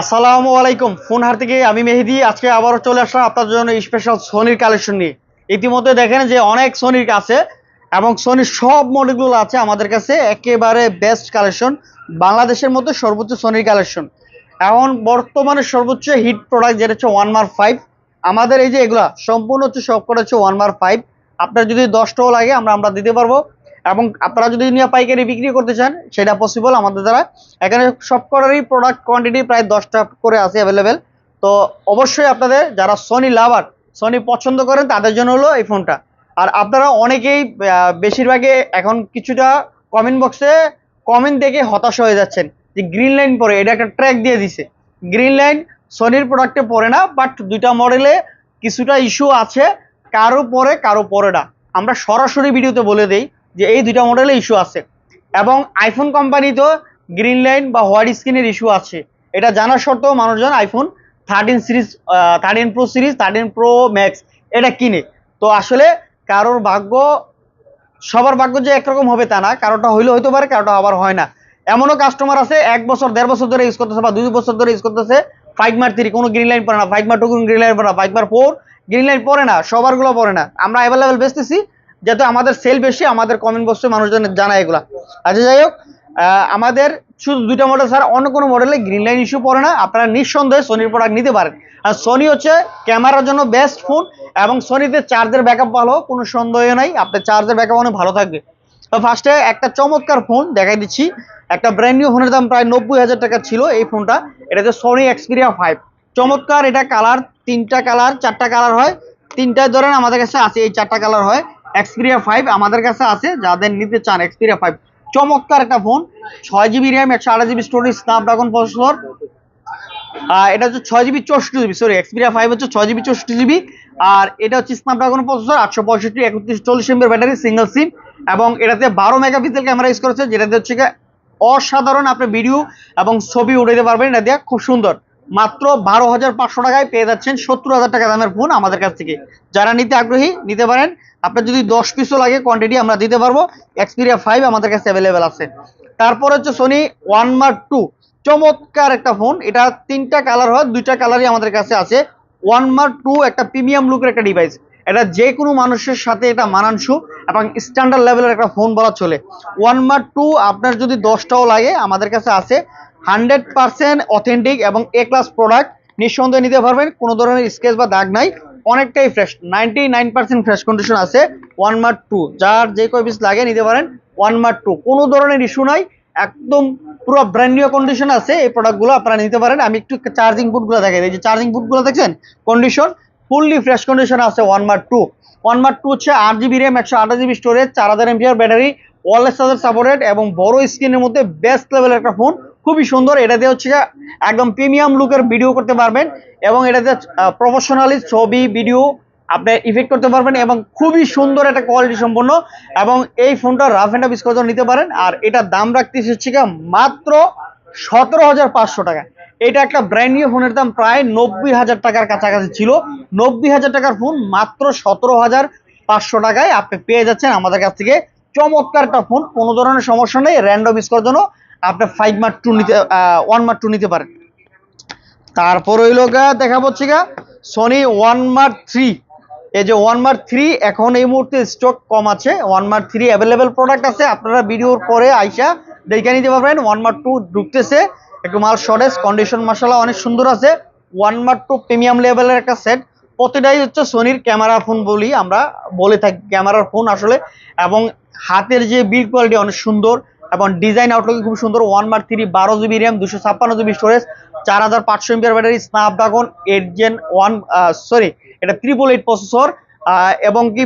আসসালামু আলাইকুম ফোন হার থেকে আমি মেহেদি। আজকে আবারও চলে আসলাম আপনার জন্য স্পেশাল সোনির কালেকশন নিয়ে। ইতিমধ্যে দেখেন যে অনেক সোনির আছে এবং সোনির সব মডেলগুলো আছে আমাদের কাছে, একেবারে বেস্ট কালেকশন বাংলাদেশের মধ্যে সর্বোচ্চ সোনির কালেকশন এখন বর্তমানে সর্বোচ্চ হিট প্রোডাক্ট যেটা হচ্ছে ওয়ান মার ফাইভ আমাদের এই যে এগুলা, সম্পূর্ণ হচ্ছে সব কটা হচ্ছে ওয়ান মার ফাইভ আপনার যদি দশটাও লাগে, আমরা আমরা দিতে পারব। এবং আপনারা যদি নিয়ে পাইকারি বিক্রি করতে চান, সেটা পসিবল আমাদের দ্বারা। এখানে সব কটারই প্রোডাক্ট কোয়ান্টিটি প্রায় দশটা করে আছে অ্যাভেলেবেল তো অবশ্যই আপনাদের যারা সনি লাভার সনি পছন্দ করেন, তাদের জন্য হলো এই ফোনটা আর আপনারা অনেকেই বেশিরভাগে এখন কিছুটা কমেন্ট বক্সে কমেন্ট দেখে হতাশ হয়ে যাচ্ছেন যে গ্রিন লাইন পরে, এটা একটা ট্র্যাক দিয়ে দিছে। গ্রিন লাইন সনির প্রোডাক্টে পড়ে না বাট দুইটা মডেলে কিছুটা ইস্যু আছে, কারও পরে কারও পরে না। আমরা সরাসরি ভিডিওতে বলে দেই যে এই দুইটা মডেলে ইস্যু আছে। এবং আইফোন কোম্পানি তো গ্রিন লাইন বা হোয়াইট স্ক্রিনের ইস্যু আছে। এটা জানা সত্ত্বেও মানুষজন iPhone thirteen series thirteen pro series thirteen pro max এটা কিনে। তো আসলে কারোর ভাগ্য, সবার ভাগ্য যে একরকম হবে তা না। কারোটা হইলে হইতে পারে কারোটা আবার হয় না। এমনও কাস্টমার আছে, এক বছর, দেড় বছর ধরে ইউজ করতেছে বা দুই বছর ধরে ইউজ করতেছে ফাইভ মার থ্রি কোনো গ্রিন লাইন পড়ে না। ফাইভ মার টু কোনো গ্রিন লাইন পড়ে না। Five mark four green line পড়ে না, সবারগুলো পড়ে না। আমরা অ্যাভেলেবেল বেচতেছি যাতে আমাদের সেল বেশি, আমাদের কমেন্ট বক্সে মানুষজন জানায় এগুলা। আচ্ছা যাই হোক আমাদের শুধু দুইটা মডেল স্যার অন্য কোনো মডেলে গ্রিন লাইন ইস্যু পড়ে না। আপনারা নিঃসন্দেহে সোনির প্রোডাক্ট নিতে পারেন। আর সোনি হচ্ছে ক্যামেরার জন্য বেস্ট ফোন এবং সোনিতে চার্জের ব্যাকআপ ভালো, কোনো সন্দেহ নাই। আপনার চার্জের ব্যাকআপ অনেক ভালো থাকবে। তো ফার্স্টে একটা চমৎকার ফোন দেখাই দিচ্ছি। একটা ব্র্যান্ড নিউ ফোনের দাম প্রায় নব্বই হাজার টাকা ছিল এই ফোনটা এটা হচ্ছে সোনি এক্সপিরিয়া ফাইভ চমৎকার, এটা কালার তিনটা কালার চারটা কালার হয়। তিনটায় ধরেন আমাদের কাছে আছে, এই চারটা কালার হয়। এক্সপিরিয়া ফাইভ আমাদের কাছে আছে, যাদের নিতে চান এক্সপিরিয়া ফাইভ চমৎকার একটা ফোন ছয় জিবি র্যাম একশো আঠাশ জিবি স্টোরেজ স্ন্যাপড্রাগন প্রসেসর এটা হচ্ছে ছয় জিবি চৌষট্টি জিবি সরি এক্সপিরিয়া ফাইভ হচ্ছে ছয় জিবি চৌষট্টি জিবি আর এটা হচ্ছে স্ন্যাপড্রাগন প্রসেসর আটশো পঁয়ষট্টি, একত্রিশ, চল্লিশ এমবির ব্যাটারি সিঙ্গেল সিম এবং এটাতে বারো মেগাপিক্সেল ক্যামেরা ইউজ করেছে যেটাতে হচ্ছে অসাধারণ আপনি ভিডিও এবং ছবি উঠাইতে পারবেন। এটা দিয়ে খুব সুন্দর। মাত্র বারো হাজার পাঁচশো টাকায় পেয়ে যাচ্ছেন সত্তর হাজার টাকা দামের ফোন আমাদের কাছ থেকে। যারা নিতে আগ্রহী, নিতে পারেন। আপনার যদি দশ পিসও লাগে কোয়ান্টিটি আমরা দিতে পারব। এক্সপিরিয়া ফাইভ আমাদের কাছে অ্যাভেলেবেল আছে। তারপর হচ্ছে সোনি ওয়ান মার্ক টু চমৎকার একটা ফোন এটা তিনটা কালার হয়, দুইটা কালারই আমাদের কাছে আছে। ওয়ান মার্ক টু একটা প্রিমিয়াম লুকের একটা ডিভাইস এটা যে কোনো মানুষের সাথে এটা মানানসু এবং স্ট্যান্ডার্ড লেভেলের একটা ফোন বলা চলে। ওয়ান মার্ক টু আপনার যদি দশটাও লাগে, আমাদের কাছে আছে। হান্ড্রেড পার্সেন্ট অথেন্টিক এবং এ ক্লাস প্রোডাক্ট নিঃসন্দেহে নিতে পারবেন। কোনো ধরনের স্কেচ বা দাগ নাই। অনেকটাই fresh ninety nine percent fresh condition আছে ওয়ান মার্ক টু যার যে কয় পিস লাগে নিতে পারেন ওয়ান মার্ক টু কোনো ধরনের ইস্যু নাই, একদম পুরো ব্র্যান্ড নিউ কন্ডিশন আছে, এই প্রোডাক্টগুলো আপনারা নিতে পারেন। আমি একটু চার্জিং বুটগুলো দেখাই দিই যে চার্জিং বুটগুলো দেখছেন? কন্ডিশন ফুললি ফ্রেশ কন্ডিশন আছে one mark two one mark two হচ্ছে আট জিবি র্যাম একশো আঠাশ জিবি স্টোরেজ চার হাজার ampere battery wireless charger supported এবং বড় স্ক্রিনের মধ্যে বেস্ট লেভেলের একটা ফোন খুবই সুন্দর। এটাতে হচ্ছে গিয়ে একদম প্রিমিয়াম লুকের ভিডিও করতে পারবেন এবং এটাতে প্রফেশনালি ছবি ভিডিও আপনি ইফেক্ট করতে পারবেন এবং খুবই সুন্দর একটা কোয়ালিটি সম্পন্ন এবং এই ফোনটা রাফ অ্যান্ড বিস্কজ নিতে পারেন। আর এটার দাম রাখতে হচ্ছে মাত্র সতেরো হাজার পাঁচশো টাকা। এটা একটা ব্র্যান্ড নিউ ফোনের দাম প্রায় নব্বই হাজার টাকার কাছাকাছি ছিল। নব্বই হাজার টাকার ফোন মাত্র সতেরো হাজার পাঁচশো টাকায় আপনি পেয়ে যাচ্ছেন আমাদের কাছ থেকে। চমৎকার একটা ফোন কোনো ধরনের সমস্যা নেই র্যান্ডম ইউজ করার জন্য। আপনি ফাইভ মার্ক টু নিতে ওয়ান মার্ক টু নিতে পারেন। তারপর হইল গা দেখা হচ্ছে গা সনি ওয়ান মার্ক থ্রি এই যে ওয়ান মার্ক থ্রি এখন এই মুহূর্তে স্টক কম আছে। One mark three available product আছে। আপনারা ভিডিওর পরে আইসা দেখে নিতে পারবেন ওয়ান মার্ক টু ঢুকতেছে। একটু মাল শর্টেজ কন্ডিশন মশলা অনেক সুন্দর আছে। ওয়ান মার্ক টু প্রিমিয়াম লেভেলের একটা সেট প্রতিটাই হচ্ছে সোনির ক্যামেরা ফোন বলি আমরা বলে থাকি ক্যামেরার ফোন আসলে। এবং হাতের যে বিল কোয়ালিটি অনেক সুন্দর। এবং ডিজাইন আউটলুক খুব সুন্দর ওয়ান মার্ক থ্রি বারো জিবি র্যাম দুশো ছাপ্পান্ন জিবি স্টোরেজ চার হাজার পাঁচশো ampere battery Snapdragon eight gen one sorry এটা ত্রিপল এইট প্রসেসর এবং কি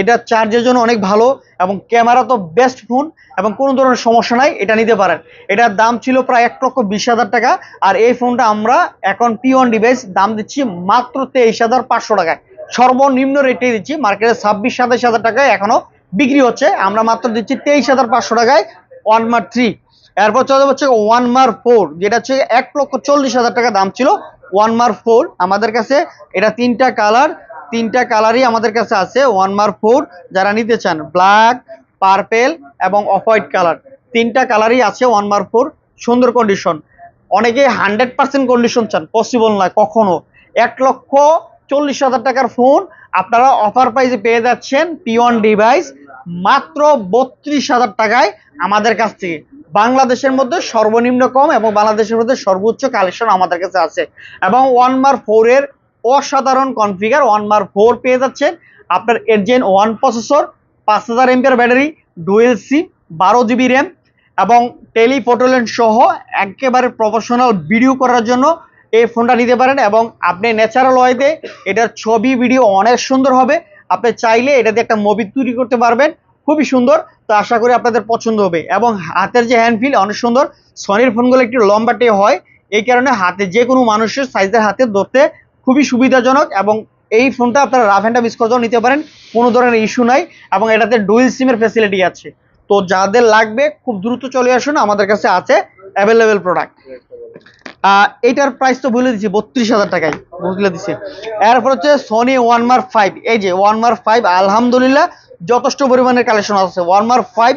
এটা চার্জের জন্য অনেক ভালো এবং ক্যামেরা তো বেস্ট ফোন এবং কোনো ধরনের সমস্যা নাই, এটা নিতে পারেন। এটার দাম ছিল প্রায় এক লক্ষ বিশ হাজার টাকা আর এই ফোনটা আমরা এখন পি ওয়ান ডিভাইস দাম দিচ্ছি মাত্র তেইশ হাজার পাঁচশো টাকায়। সর্বনিম্ন রেটে দিচ্ছি মার্কেটে ছাব্বিশ সাতাশ হাজার টাকায় এখনও বিক্রি হচ্ছে, আমরা মাত্র দিচ্ছি তেইশ হাজার পাঁচশো টাকায়। ওয়ান মার থ্রি এরপর চলে হচ্ছে ওয়ান মার ফোর যেটা হচ্ছে এক লক্ষ চল্লিশ হাজার টাকা দাম ছিল। ওয়ান মার ফোর আমাদের কাছে এটা তিনটা কালার তিনটা কালারই আমাদের কাছে আছে। ওয়ান মার ফোর যারা নিতে চান ব্ল্যাক পার্পেল এবং অফ হোয়াইট কালার তিনটা কালারই আছে ওয়ান মার ফোর সুন্দর কন্ডিশন অনেকে হান্ড্রেড পার্সেন্ট কন্ডিশন চান পসিবল নয়, কখনো। এক লক্ষ চল্লিশ হাজার টাকার ফোন আপনারা অফার প্রাইসে পেয়ে যাচ্ছেন পিওন ডিভাইস মাত্র বত্রিশ হাজার টাকায় আমাদের কাছ থেকে। বাংলাদেশের মধ্যে সর্বনিম্ন কম এবং বাংলাদেশের মধ্যে সর্বোচ্চ কালেকশন আমাদের কাছে আছে। এবং ওয়ান মার ফোর এর অসাধারণ কনফিগার ওয়ান মার ফোর পেয়ে যাচ্ছেন আপনার এরজেন ওয়ান প্রসেসর পাঁচ হাজার এমপিয়ার ব্যাটারি ডুয়েল সি বারো জিবি র্যাম এবং টেলিফোটোলেন্ট সহ একেবারে প্রফেশনাল ভিডিও করার জন্য এই ফোনটা নিতে পারেন এবং আপনি ন্যাচারাল ওয়েতে এটার ছবি ভিডিও অনেক সুন্দর হবে। আপনি চাইলে এটাতে একটা মুভি তৈরি করতে পারবেন। খুবই সুন্দর। তো আশা করি আপনাদের পছন্দ হবে। এবং হাতের যে হ্যান্ড ফিল অনেক সুন্দর। সনির ফোনগুলো একটু লম্বাটে হয়। এই কারণে হাতে যে কোনো মানুষের সাইজের হাতে ধরতে খুবই সুবিধাজনক এবং এই ফোনটা আপনারা রাফ হ্যান্ড মিস করেও নিতে পারেন। কোনো ধরনের ইস্যু নাই। এবং এটাতে ডুয়েল সিমের ফ্যাসিলিটি আছে। তো যাদের লাগবে, খুব দ্রুত চলে আসুন। আমাদের কাছে আছে অ্যাভেলেবেল প্রোডাক্ট এইটার প্রাইস তো বলে দিচ্ছি বত্রিশ হাজার টাকায় বলে দিচ্ছি এরপর হচ্ছে সনি ওয়ান মার ফাইভ এই যে ওয়ান মার ফাইভ আলহামদুলিল্লাহ, যথেষ্ট পরিমাণের কালেকশন আছে। ওয়ান মার ফাইভ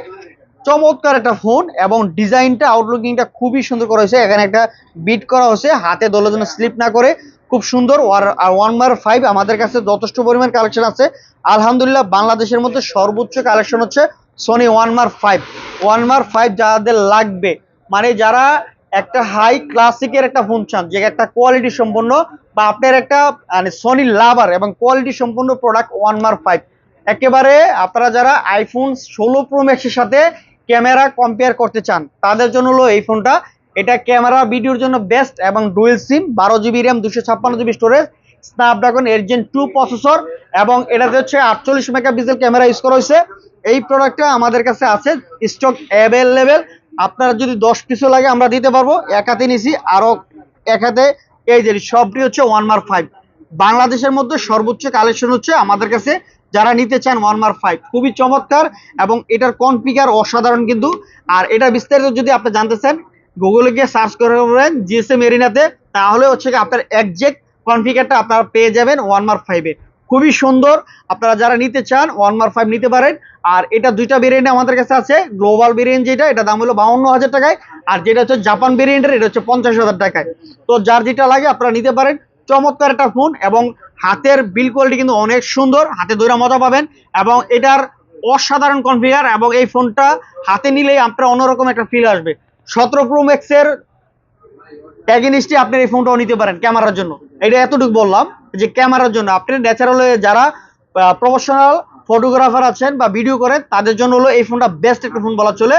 চমৎকার একটা ফোন এবং ডিজাইনটা আউটলুকিংটা খুবই সুন্দর করা হয়েছে। এখানে একটা বিট করা হয়েছে, হাতে দলের জন্য স্লিপ না করে, খুব সুন্দর। আর ওয়ান মার ফাইভ আমাদের কাছে যথেষ্ট পরিমাণ কালেকশন আছে। আলহামদুলিল্লাহ, বাংলাদেশের মধ্যে সর্বোচ্চ কালেকশন হচ্ছে Sony one mark five one mark five যাদের লাগবে মানে যারা একটা হাই ক্লাসিকের একটা ফোন চান যে একটা কোয়ালিটি সম্পন্ন বা আপনার একটা মানে সনি লাভার এবং কোয়ালিটি সম্পন্ন প্রোডাক্ট ওয়ান মার ফাইভ একেবারে আপনারা যারা আইফোন ষোলো প্রো ম্যাক্সের সাথে ক্যামেরা কম্পেয়ার করতে চান, তাদের জন্য হলো এই ফোনটা এটা ক্যামেরা ভিডিওর জন্য বেস্ট এবং ডুয়েল সিম বারো জিবি র্যাম দুশো ছাপ্পান্ন GB storage Snapdragon eight gen two processor এবং এটাতে হচ্ছে আটচল্লিশ মেগাপিক্সেল ক্যামেরা ইউজ করা হয়েছে। এই প্রোডাক্টটা আমাদের কাছে আছে স্টক অ্যাভেলেবেল আপনারা যদি দশ পিসও লাগে, আমরা দিতে পারব। এক হাতে নিছি, আরও এক হাতে। এই যে, সবটি হচ্ছে ওয়ান মার ফাইভ। বাংলাদেশের মধ্যে সর্বোচ্চ কালেকশন হচ্ছে আমাদের কাছে, যারা নিতে চান ওয়ান মার ফাইভ। খুবই চমৎকার এবং এটার কনফিগার অসাধারণ কিন্তু। আর এটা বিস্তারিত যদি আপনি জানতে চান, গুগলে গিয়ে সার্চ করবেন জিএসএম এরিনাতে, তাহলে হচ্ছে আপনার একজ্যাক্ট কনফিগারটা আপনারা পেয়ে যাবেন ওয়ান মার ফাইভে। খুবই সুন্দর, আপনারা যারা নিতে চান ওয়ান মার ফাইভ নিতে পারেন। আর এটা দুইটা ভেরিয়েন্ট আমাদের কাছে আছে গ্লোবাল ভেরিয়েন্ট যেটা, এটা দাম হলো বাউন্ন হাজার টাকায়, আর যেটা হচ্ছে জাপান ভেরিয়েন্টের এটা হচ্ছে পঞ্চাশ হাজার টাকায়। তো যার যেটা লাগে আপনারা নিতে পারেন। চমৎকার একটা ফোন এবং হাতের বিল কোয়ালিটি কিন্তু অনেক সুন্দর, হাতে দৈরা মজা পাবেন এবং এটার অসাধারণ কনফিগার এবং এই ফোনটা হাতে নিলেই আপনার অন্যরকম একটা ফিল আসবে। সতেরো প্রো ম্যাক্সের অ্যাগেনিস্টে আপনি এই ফোনটাও নিতে পারেন ক্যামেরার জন্য। এটা এতটুকু বললাম যে ক্যামেরার জন্য। আপনি ন্যাচারাল যারা প্রফেশনাল ফটোগ্রাফার আছেন বা ভিডিও করেন, তাদের জন্য হলো এই ফোনটা বেস্ট একটা ফোন বলা চলে।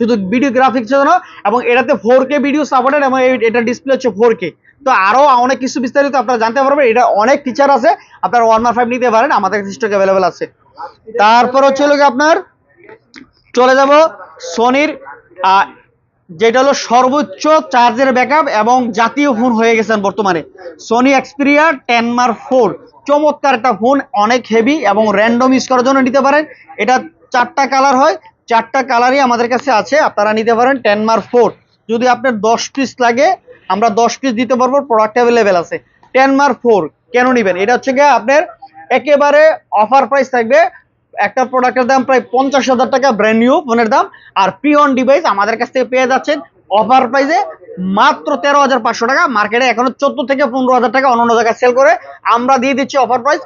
শুধু ভিডিও গ্রাফিক্স জন্য, এবং এটাতে ফোর কে ভিডিও সাপোর্টেড এবং এটা ডিসপ্লে হচ্ছে ফোর কে তো আরও অনেক কিছু বিস্তারিত আপনারা জানতে পারবেন, এটা অনেক ফিচার আছে, আপনারা ওয়ান ফাইভ নিতে পারেন, আমাদের স্টক অ্যাভেলেবেল আছে। তারপর হচ্ছে গিয়ে আপনার, চলে যাব সোনির যেটা হলো সর্বোচ্চ চার্জের ব্যাকআপ এবং জাতীয় ফোন হয়ে গেছেন বর্তমানে। Sony Xperia ten mark four চমৎকার একটা ফোন অনেক হেভি এবং র্যান্ডম ইউজ করার জন্য নিতে পারেন। এটা চারটা কালার হয়, চারটা কালারই আমাদের কাছে আছে, আপনারা নিতে পারেন টেন মার ফোর যদি আপনার দশ পিস লাগে, আমরা দশ পিস দিতে পারব প্রোডাক্ট অ্যাভেলেবেল আছে। টেন মার ফোর কেন নেবেন? এটা হচ্ছে গিয়ে আপনার একেবারে অফার প্রাইস থাকবে, একটা প্রোডাক্টের দাম প্রায় পঞ্চাশ হাজার টাকা ব্র্যান্ড নিউ ফোনের দাম। আর প্রি অন ডিভাইস আমাদের কাছ থেকে পেয়ে যাচ্ছেন অফার প্রাইসে মাত্র তেরো হাজার পাঁচশো টাকা। মার্কেটে এখনও চোদ্দ থেকে পনেরো হাজার টাকা অন্য জায়গায় সেল করে। আমরা দিয়ে দিচ্ছি অফার প্রাইস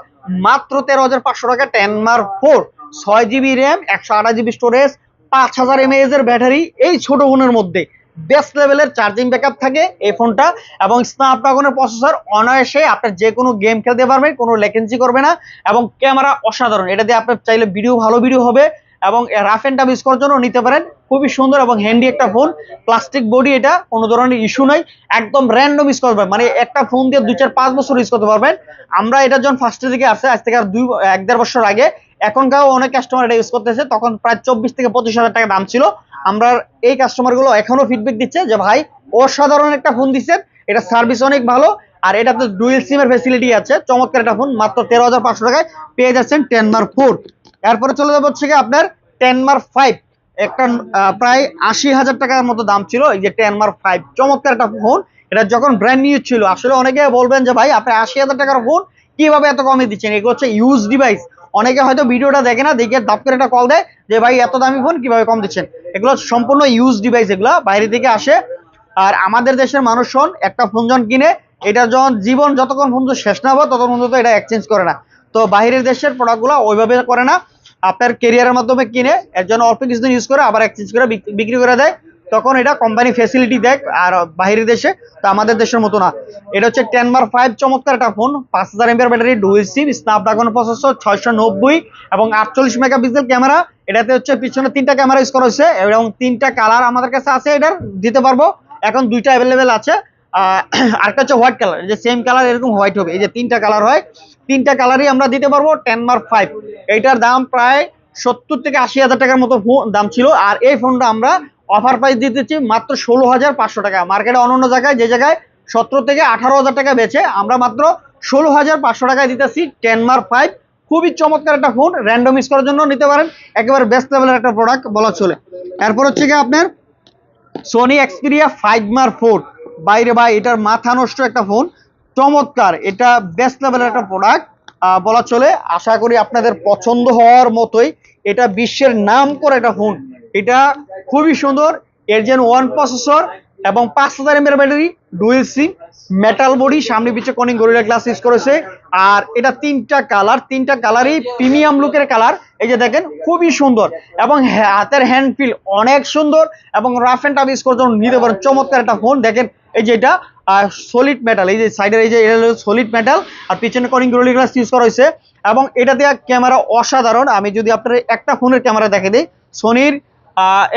মাত্র তেরো হাজার পাঁচশো টাকা টেন মার ফোর ছয় জিবি র্যাম একশো আঠাশ জিবি স্টোরেজ পাঁচ হাজার এমএএস এর ব্যাটারি এই ছোট ফোনের মধ্যে। বেস্ট লেভেলের চার্জিং ব্যাকআপ থাকে এই ফোনটা এবং স্ন্যাপড্রাগনের প্রসেসর অনায়াসে আপনার যে কোনো গেম খেলতে পারবেন, কোনো লেকেন্সি করবে না এবং ক্যামেরা অসাধারণ। এটা দিয়ে আপনার চাইলে ভিডিও ভালো ভিডিও হবে। এবং রাফ এন্ড টাফ ইউজ করার জন্য নিতে পারেন। খুবই সুন্দর এবং হ্যান্ডি একটা ফোন প্লাস্টিক বডি এটা কোনো ধরনের ইস্যু নাই। একদম র্যান্ডম ইউজ করবেন মানে একটা ফোন দিয়ে দুই চার পাঁচ বছর ইউজ করতে পারবেন। আমরা এটা যখন ফার্স্টের দিকে আসছে, আজ থেকে আর দুই, এক দেড় বছর আগে, এখনকার অনেক কাস্টমার এটা ইউজ করতেছে। তখন প্রায় চব্বিশ থেকে পঁচিশ হাজার টাকা দাম ছিল। আমরা এই কাস্টমারগুলো এখনও ফিডব্যাক দিচ্ছে যে, ভাই, অসাধারণ একটা ফোন দিচ্ছেন এটা সার্ভিস অনেক ভালো। আর এটাতে ডুয়েল সিমের ফেসিলিটি আছে। চমৎকার একটা ফোন মাত্র তেরো হাজার পাঁচশো টাকায় পেয়ে যাচ্ছেন টেন মার ফোর এরপরে চলে যাব হচ্ছে আপনার টেন মার ফাইভ একটা প্রায় আশি হাজার টাকার মতো দাম ছিল এই যে টেন মার ফাইভ চমৎকার একটা ফোন এটা যখন ব্র্যান্ড নিউ ছিল, আসলে অনেকে বলবেন যে ভাই, আপনি আশি হাজার টাকার ফোন কীভাবে এত কমে দিচ্ছেন? এগুলো হচ্ছে ইউজ ডিভাইস অনেকে হয়তো ভিডিওটা দেখে না, দেখে দাপ করে একটা কল দেয় যে ভাই, এত দামি ফোন কীভাবে কম দিচ্ছেন? এগুলো সম্পূর্ণ ইউজ ডিভাইস এগুলো, বাইরে থেকে আসে। আর আমাদের দেশের মানুষজন একটা ফোন যখন কিনে, এটা যখন জীবন যতক্ষণ পর্যন্ত শেষ না হবে ততক্ষণ পর্যন্ত এটা এক্সচেঞ্জ করে না। তো বাইরের দেশের প্রোডাক্টগুলো ওইভাবে করে না। আপনার কেরিয়ারের মাধ্যমে কিনে এর জন্য অল্প কিছুদিন ইউজ করে আবার এক্সচেঞ্জ করে বিক্রি করে দেয়। তখন এটা কোম্পানি ফেসিলিটি দেয়, আর বাইরের দেশে, তো আমাদের দেশের মতো না। এটা হচ্ছে টেন মার ফাইভ চমৎকার একটা ফোন পাঁচ হাজার ampere battery dual sim Snapdragon processor ছয়শো নব্বই এবং আটচল্লিশ মেগাপিক্সেল ক্যামেরা এটাতে হচ্ছে পিছনে তিনটা ক্যামেরা ইউজ করা হয়েছে এবং তিনটা কালার আমাদের কাছে আছে এটার, দিতে পারব। এখন দুইটা অ্যাভেলেবেল আছে। আরেকটা হচ্ছে হোয়াইট কালার যে সেম কালার এরকম হোয়াইট হবে। এই যে তিনটা কালার হয়, তিনটা কালারই আমরা দিতে পারব টেন মার্ক ফাইভ এইটার দাম প্রায় সত্তর থেকে আশি হাজার টাকার মতো দাম ছিল। আর এই ফোনটা আমরা অফার প্রাইস দিতেছি মাত্র ষোলো হাজার পাঁচশো টাকা। মার্কেটে অন্য জায়গায়, যে জায়গায় সতেরো থেকে আঠারো হাজার টাকা বেচে আমরা মাত্র ষোলো হাজার পাঁচশো টাকায় দিতেছি টেন মার্ক ফাইভ খুবই চমৎকার একটা ফোন র্যান্ডম ইউজ করার জন্য নিতে পারেন। একেবারে বেস্ট লেভেলের একটা প্রোডাক্ট বলা চলে। এরপর হচ্ছে কি আপনার Sony Xperia five mark four বাইরে ভাই, এটার মাথা নষ্ট একটা ফোন চমৎকার, এটা বেস্ট লেভেলের একটা প্রোডাক্ট বলা চলে, আশা করি আপনাদের পছন্দ হওয়ার মতোই। এটা বিশ্বের নাম করে একটা ফোন এটা খুবই সুন্দর, এর যেন ওয়ান প্রসেসর এবং পাঁচ হাজার এমএর battery dual SIM metal body সামনে পিছিয়ে কনিং গরিলা গ্লাস ইউজ করেছে। আর এটা তিনটা কালার, তিনটা কালারই প্রিমিয়াম লুকের কালার। এই যে দেখেন, খুবই সুন্দর। এবং হাতের হ্যান্ড ফিল অনেক সুন্দর এবং রাফ অ্যান্ড টাফ ইউজ করার নিতে পারেন। চমৎকার একটা ফোন দেখেন, এই যে এটা সলিড মেটাল এই যে সাইডের এই যে এটা হলো সলিড মেটাল আর পিছনে কনিং গরিলা গ্লাস ইউজ করা হয়েছে। এবং এটা দেওয়া ক্যামেরা অসাধারণ। আমি যদি আপনার একটা ফোনের ক্যামেরা দেখে দিই সোনির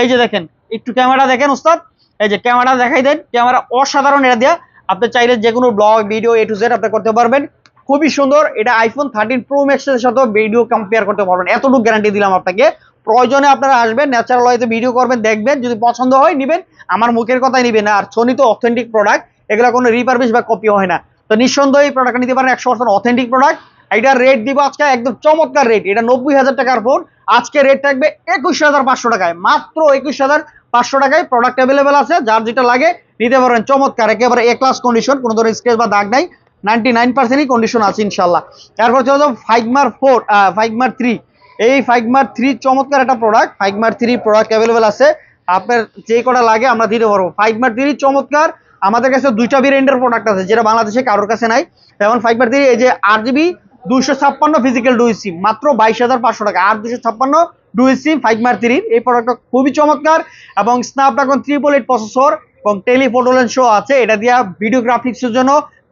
এই যে দেখেন, একটু ক্যামেরা দেখেন ওস্তাদ। এই যে ক্যামেরা দেখাই দেন ক্যামেরা অসাধারণ এটা দেওয়া আপনি চাইলে যে কোনো blog video A to Z আপনি করতে পারবেন। খুবই সুন্দর। এটা আইফোন থার্টিন প্রো ম্যাক্সের সাথে ভিডিও কম্পেয়ার করতে পারবেন। এতটুকু গ্যারান্টি দিলাম আপনাকে। প্রয়োজনে আপনারা আসবেন ন্যাচারাল ওয়েতে ভিডিও করবেন, দেখবেন, যদি পছন্দ হয় নেবেন, আমার মুখের কথাই নেবেন আর সোনি তো অথেন্টিক প্রোডাক্ট এগুলো কোনো রিপারবিশ বা কপি হয় না। তো নিঃসন্দেহে এই প্রোডাক্ট নিতে পারেন একশো পার্সেন্ট অথেন্টিক প্রোডাক্ট এটার রেট দিব আজকে একদম চমৎকার রেট এটা নব্বই হাজার টাকার ফোন আজকে রেট থাকবে একুশ হাজার পাঁচশো টাকায়। মাত্র একুশ হাজার পাঁচশো টাকায় প্রোডাক্ট অ্যাভেলেবেল আছে। যার যেটা লাগে, নিতে পারবেন। চমৎকার। একেবারে এ ক্লাস কন্ডিশন কোনো ধরনের স্কেচ বা দাগ নাই। নাইনটি নাইন পার্সেন্টই কন্ডিশন আছে ইনশাল্লাহ তারপর চলে যাব ফাইগমার ফোর ফাইগমার থ্রি এই ফাইগমার থ্রি চমৎকার একটা product five mark three product available আছে। আপনার যে কটা লাগে আমরা দিতে পারব। ফাইগমার থ্রি চমৎকার। আমাদের কাছে দুইটা ভেরিয়েন্টের প্রোডাক্ট আছে, যেটা বাংলাদেশে কারোর কাছে নাই। যেমন ফাইগমার থ্রি এই যে আট জিবি দুইশো ছাপ্পান্ন ফিজিক্যাল ডুই সিম মাত্র বাইশ হাজার পাঁচশো টাকা। আর দুশো ছাপ্পান্ন ডুই সিম ফাইভ মার থ্রির এই প্রোডাক্টটা খুবই চমৎকার এবং স্ন্যাপড্রাগন থ্রিপল এইট প্রসেসর এবং টেলিফোটোলেন শো আছে। এটা দিয়ে ভিডিও গ্রাফিক্সের জন্য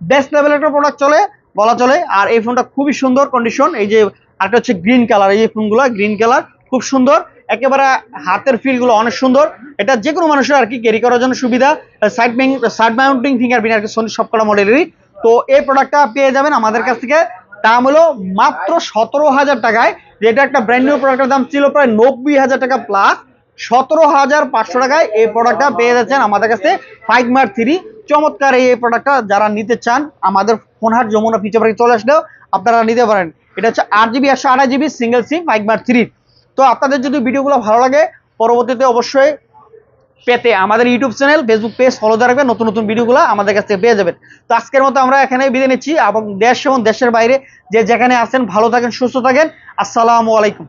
বেস্ট লেভেলের একটা প্রোডাক্ট চলে, বলা চলে। আর এই ফোনটা খুবই সুন্দর কন্ডিশন এই যে আরেকটা হচ্ছে গ্রিন কালার এই যে ফোনগুলো গ্রিন কালার খুব সুন্দর। একেবারে হাতের ফিলগুলো অনেক সুন্দর। এটা যে কোনো মানুষের আর কি ক্যারি করার জন্য সুবিধা। Side side mounting finger fingerprint আর কি সোনি সবকটা মডেলেরই তো এই প্রোডাক্টটা পেয়ে যাবেন আমাদের কাছ থেকে। দাম হলো মাত্র সতেরো হাজার টাকায়। যেটা একটা ব্র্যান্ড নিউ প্রোডাক্টের দাম ছিল প্রায় নব্বই হাজার টাকা প্লাস সতেরো হাজার পাঁচশো টাকায় এই প্রোডাক্টটা পেয়ে যাচ্ছেন আমাদের কাছে ফাইভ মার থ্রি চমৎকার এই প্রোডাক্টটা যারা নিতে চান, আমাদের ফোনহাট যমুনা ফিচার পার্কে চলে আসলেও আপনারা নিতে পারেন। এটা হচ্ছে আট জিবি একশো আঠাশ GB single sim five three তো আপনাদের যদি ভিডিওগুলো ভালো লাগে, পরবর্তীতে অবশ্যই পেতে আমাদের YouTube channel Facebook page follow দিয়ে রাখবেন, নতুন নতুন ভিডিওগুলো আমাদের কাছ থেকে পেয়ে যাবেন। তো আজকের মতো আমরা এখানে বিদায় নিচ্ছি, এবং দেশ এবং দেশের বাইরে যে যেখানে আছেন, ভালো থাকেন, সুস্থ থাকেন। আসসালামু আলাইকুম।